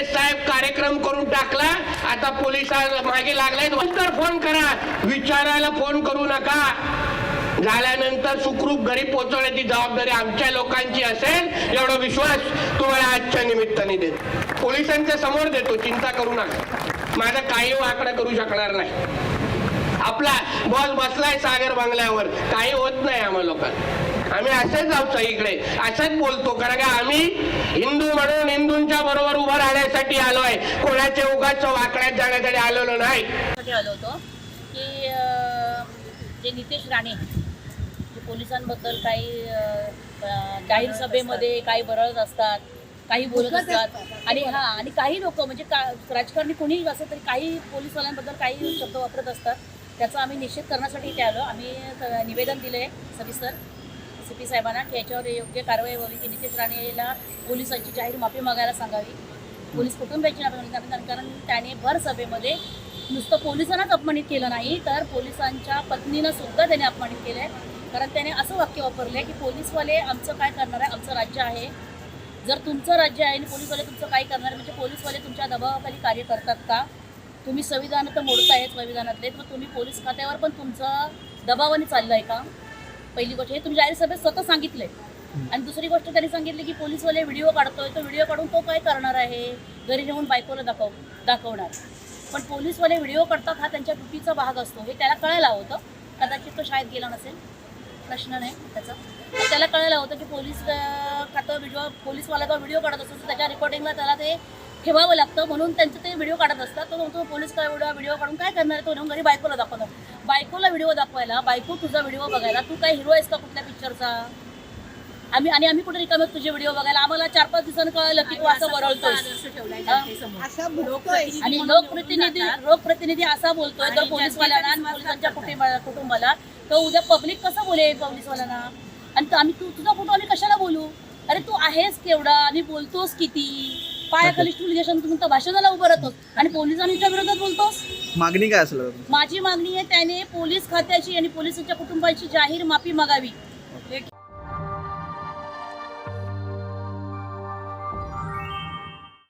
फडणवीस साहेब कार्यक्रम करून टाकला. आता पोलिसा मागे लागलाय नंतर फोन करा. विचारायला फोन करू नका. झाल्यानंतर सुखरूप घरी पोहोचवण्याची जबाबदारी आमच्या लोकांची असेल. एवढा विश्वास तुम्हाला आजच्या निमित्ताने देतो. पोलिसांच्या समोर देतो. चिंता करू नका. माझा काही वाकडं करू शकणार नाही. आपला बॉस बसलाय सागर बंगल्यावर. काही होत नाही आम्हा लोकांना आम्ही असेच जाऊ इकडे. असंच बोलतो कारण का आम्ही हिंदू म्हणून हिंदूंच्या बरोबर उभं राहण्यासाठी आलोय. कोणाच्या उगाच वाकड्यात जाण्यासाठी आलेलो नाही. आलो होतो की जे नितेश राणे जे पोलिसांबद्दल काही जाहीर सभेमध्ये काही बरळत असतात काही बोलत असतात. आणि हा आणि काही लोक म्हणजे का राजकारणी कोणीही असं तरी काही पोलीसवाल्यांबद्दल काही शब्द वापरत असतात. त्याचा आम्ही निषेध करण्यासाठी इथे आलो. आम्ही निवेदन दिलं आहे सविस्तर सी पी साहेबांना की याच्यावर योग्य कारवाई व्हावी की नितेश राणेला पोलिसांची जाहीर माफी मागायला सांगावी. पोलीस कुटुंबियांची माफी कारण त्याने भर सभेमध्ये नुसतं पोलिसांनाच अपमानित केलं नाही तर पोलिसांच्या पत्नीनं सुद्धा त्याने अपमानित केलं आहे कारण त्याने असं वाक्य वापरलं आहे की पोलीसवाले आमचं काय करणार आहे? आमचं राज्य आहे. जर तुमचं राज्य आहे आणि पोलीसवाले तुमचं काय करणार आहे? म्हणजे पोलीसवाले तुमच्या दबावाखाली कार्य करतात का? तुम्ही संविधान तर मोडतायच संविधानातले तर तुम्ही पोलीस खात्यावर पण तुमचं दबावाने चाललं आहे का? पहिली गोष्ट हे तुम्ही जाहीर सभेत स्वतः सांगितलंय. आणि दुसरी गोष्ट त्यांनी सांगितली की पोलीसवाले व्हिडिओ काढतोय तो व्हिडिओ काढून तो काय करणार आहे? घरी नेऊन बायकोला दाखव दाखवणार. पण पोलीसवाले व्हिडिओ काढतात हा त्यांच्या ड्युटीचा भाग असतो. हे त्याला कळायला होतं. कदाचित तो शाळेत गेला नसेल. प्रश्न नाही त्याचा. त्याला कळायला होतं की पोलीस खातं व्हिडिओ पोलीसवाला जो व्हिडिओ काढत असतो त्याच्या रेकॉर्डिंगला त्याला ते ठेवावं लागतं. म्हणून त्यांचं ते व्हिडिओ काढत असतात. तो म्हणतो पोलीस काय व्हिडिओ व्हिडिओ काढून काय करणार? तो घरी बायकोला दाखवणार बायकोला व्हिडिओ दाखवायला बायको तुझा व्हिडिओ बघायला तू काय हिरो आहेस का कुठल्या पिक्चरचा आम्ही आणि आम्ही कुठे रिकामे तुझे व्हिडिओ बघायला? आम्हाला चार पाच दिवसांनी कळलं की तू असं बरळतोय आणि लोकप्रतिनिधी लोकप्रतिनिधी असा बोलतोय तर पोलीसवाल्यांना आणि पोलिसांच्या कुटुंबा कुटुंबाला तर उद्या पब्लिक कसं बोलेल पोलीसवाल्यांना? आणि आम्ही तू तुझा फोटो आम्ही कशाला बोलू? अरे तू आहेस केवढा आणि बोलतोस किती? पायाखाली स्टूल घेशन तुम्ही तर भाषणाला उभं राहतोस आणि पोलिसांच्या विरोधात बोलतोस मागणी काय असेल तुमची? माझी मागणी आहे त्याने पोलीस खात्याची आणि पोलिसांच्या कुटुंबाची जाहीर माफी मागावी